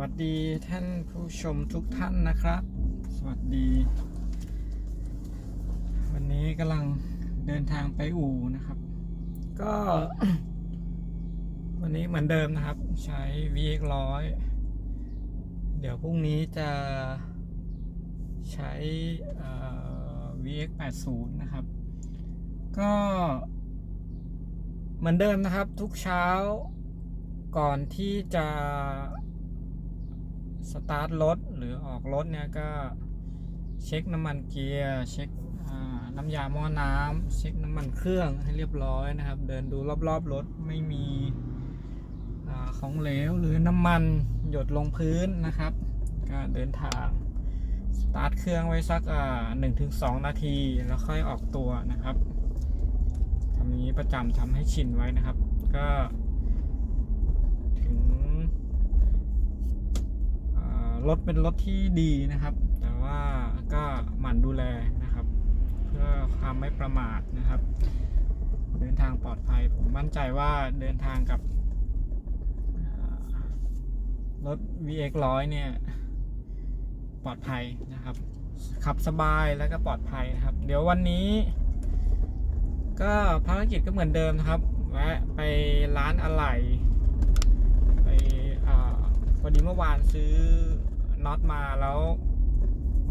วัสดีท่านผู้ชมทุกท่านนะครับ สวัสดี วันนี้กำลังเดินทางไปอู่นะครับ ก็ วันนี้เหมือนเดิมนะครับ ใช้ VX ร้อยเดี๋ยวพรุ่งนี้จะใช้ VX 80นะครับ ก็เหมือนเดิมนะครับทุกเช้าก่อนที่จะ สตาร์ทรถหรือออกรถเนี่ยก็เช็คน้ำมันเกียร์เช็คน้ำยาหม้อน้ำเช็คน้ำมันเครื่องให้เรียบร้อยนะครับ เดินดูรอบๆรถไม่มีอของเหลวหรือน้ำมันหยดลงพื้นนะครับ ก็เดินทางสตาร์ทเครื่องไว้สักหนึ่งถึงสองนาทีแล้วค่อยออกตัวนะครับทำนี้ประจำทำให้ชินไว้นะครับ ก็ ถึงอ่า รถเป็นรถที่ดีนะครับ แต่ว่าก็หมั่นดูแลนะครับ เพื่อความไม่ประมาทนะครับ เดินทางปลอดภัย ผมมั่นใจว่าเดินทางกับอ่ารถ VX 100เนี่ย ปลอดภัยนะครับ ขับสบายแล้วก็ปลอดภัยนะครับ เดี๋ยววันนี้ ก็ภารกิจก็เหมือนเดิมนะครับแวะไปร้านอะไหล่ไปอพอดีเมื่อวานซื้อ น็อตมาแล้ว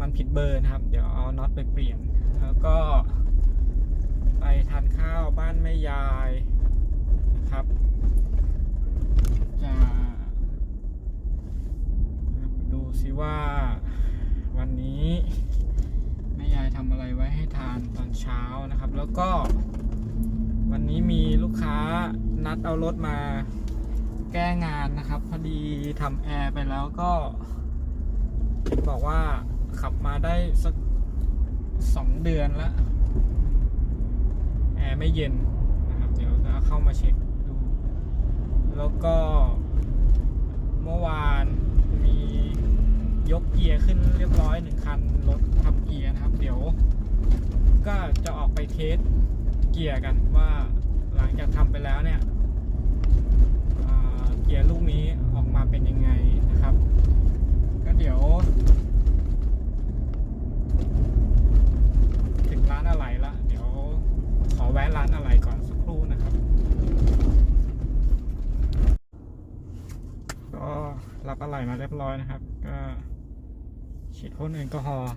มันผิดเบอร์นะครับ เดี๋ยวเอาน็อตไปเปลี่ยน แล้วก็ ไปทานข้าวบ้านแม่ยายนะครับจะดูซิว่าวันนี้แม่ยายทำอะไรไว้ให้ทานตอนเช้านะครับ แล้วก็วันนี้มีลูกค้านัดเอารถมาแก้งานนะครับ พอดีทำแอร์ไปแล้วก็ บอกว่าขับมาได้สักสองเดือนแล้วแอร์ไม่เย็นนะครับ เดี๋ยวจะเข้ามาเช็คดู แล้วก็เมื่อวานมียกเกียร์ขึ้นเรียบร้อยหนึ่งคันรถทับเกียร์นะครับ เดี๋ยว ก็จะออกไปเทสเกียร์กันว่าหลังจากทำไปแล้วเนี่ยเกียร์ลูกนี้ออกมาเป็นยังไง เดี๋ยว ถึงร้านอะไรละ เดี๋ยวขอแวะร้านอะไรก่อนสักครู่นะครับ ก็รับอะไรมาเรียบร้อยนะครับ ก็ฉีดพ่นแอลกอฮอล์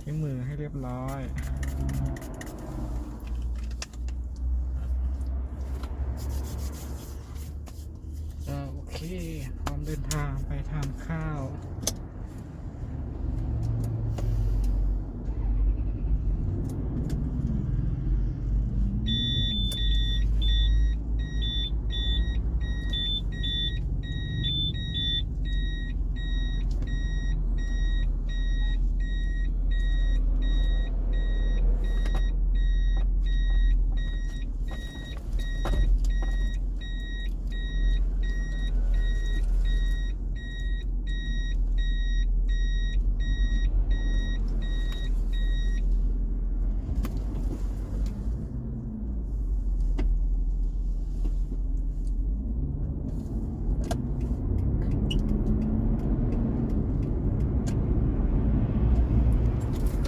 ที่มือให้เรียบร้อยโอเค เดินทางไปทานข้าว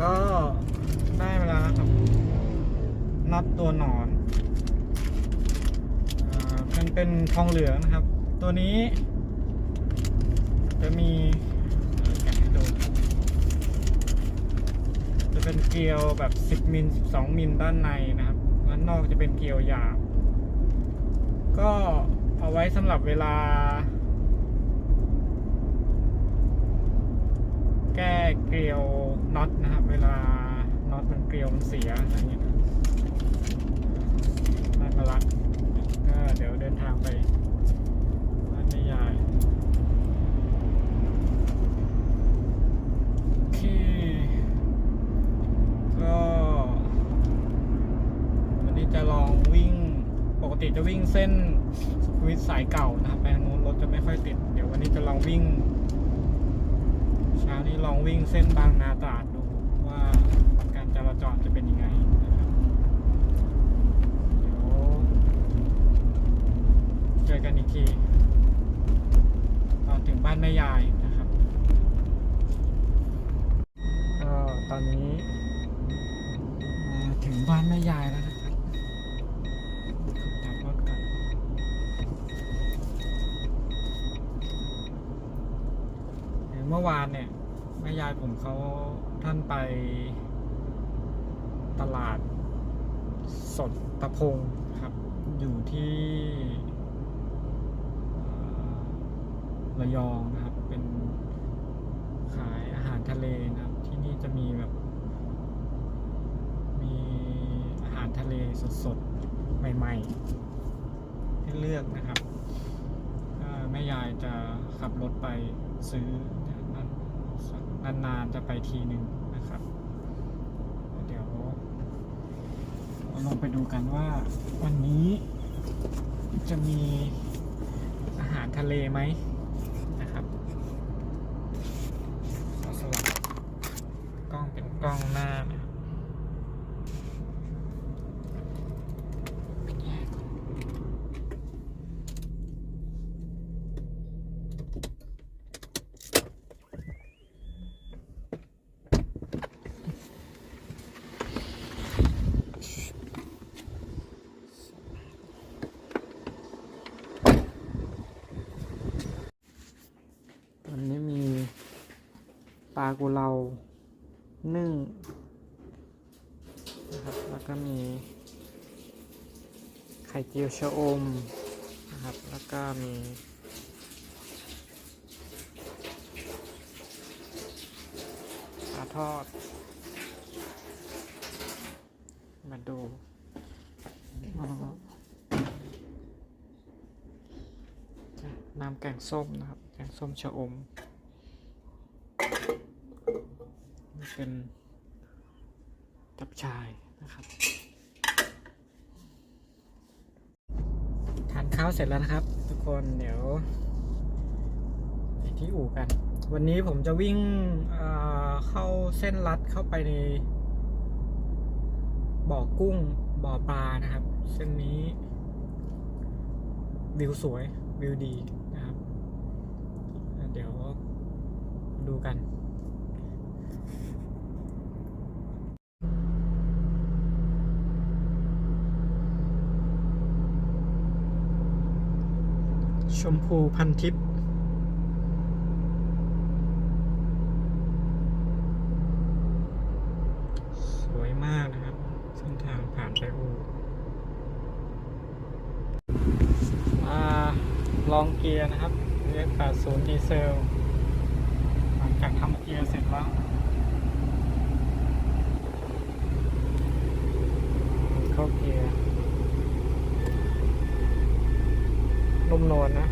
ก็ได้เวลาแล้วครับ น็อตตัวหนอนมันเป็นทองเหลืองนะครับ ตัวนี้จะมีเอ่อแกะให้ดูจะเป็นเกลียวแบบ 10มิล12มิลด้านในนะครับด้านนอกจะเป็นเกลียวหยาบ ก็เอาไว้สำหรับเวลา แก้เกลียวน็อตนะครับ เวลาน็อตมันเกลียวมันเสียอะไรเงี้ย ได้มาละก็เดี๋ยวเดินทางไปบ้านแม่ยายโอเคก็วันนี้จะลองวิ่งปกติจะวิ่งเส้นสุขุมวิทสายเก่านะครับไปทางนู้นรถจะไม่ค่อยติด เดี๋ยววันนี้จะลองวิ่งเช้านี้ลองวิ่งเส้นบางนาตราดดูว่าการจราจรจะเป็นยังไงนะครับเดี๋ยวเจอกันอีกทีตอนถึงบ้านแม่ ยายนะครับก็ตอนนี้มาถึงบ้านแม่ยายแล้วนะครับขับรถก่อน เมื่อวานเนี่ยแม่ยายผมเขาท่านไปตลาดสดตะพงครับ อยู่ที่ระยองนะครับ เป็นขายอาหารทะเลนะครับ ที่นี่จะมีแบบ มีอาหารทะเลสดๆ ใหม่ๆ ให้เลือกนะครับแม่ยายจะขับรถไปซื้อ นานๆจะไปทีหนึ่งนะครับ เดี๋ยวเราลองไปดูกันว่าวันนี้จะมีอาหารทะเลไหมนะครับสลับกล้องเป็นกล้องหน้านะครับเป็นแยกก่อนวันนี้มีปลากุเลานึ่งนะครับแล้วก็มีไข่เจียวชะอมนะครับแล้วก็มีปลาทอด มาดูน้ำแกงส้มนะครับ แกงส้มชะอมนี่ เป็นจับชายนะครับ ทานข้าวเสร็จแล้วนะครับ ทุกคนเดี๋ยวไปที่อู่กัน วันนี้ผมจะวิ่งเเข้าเส้นลัดเข้าไปใน บ่อกุ้งบ่อปลานะครับ เส้นนี้ วิวสวยวิวดีนะครับ เดี๋ยวดูกัน ชมพูพันทิพย์สวยมากนะครับ เส้นทางผ่านไปอูมาลองเกียร์นะครับเรียก80ดีเซล หลังจากทำเกียร์เสร็จแล้วเข้าเกียร์นุ่มนวลนะไม่กระ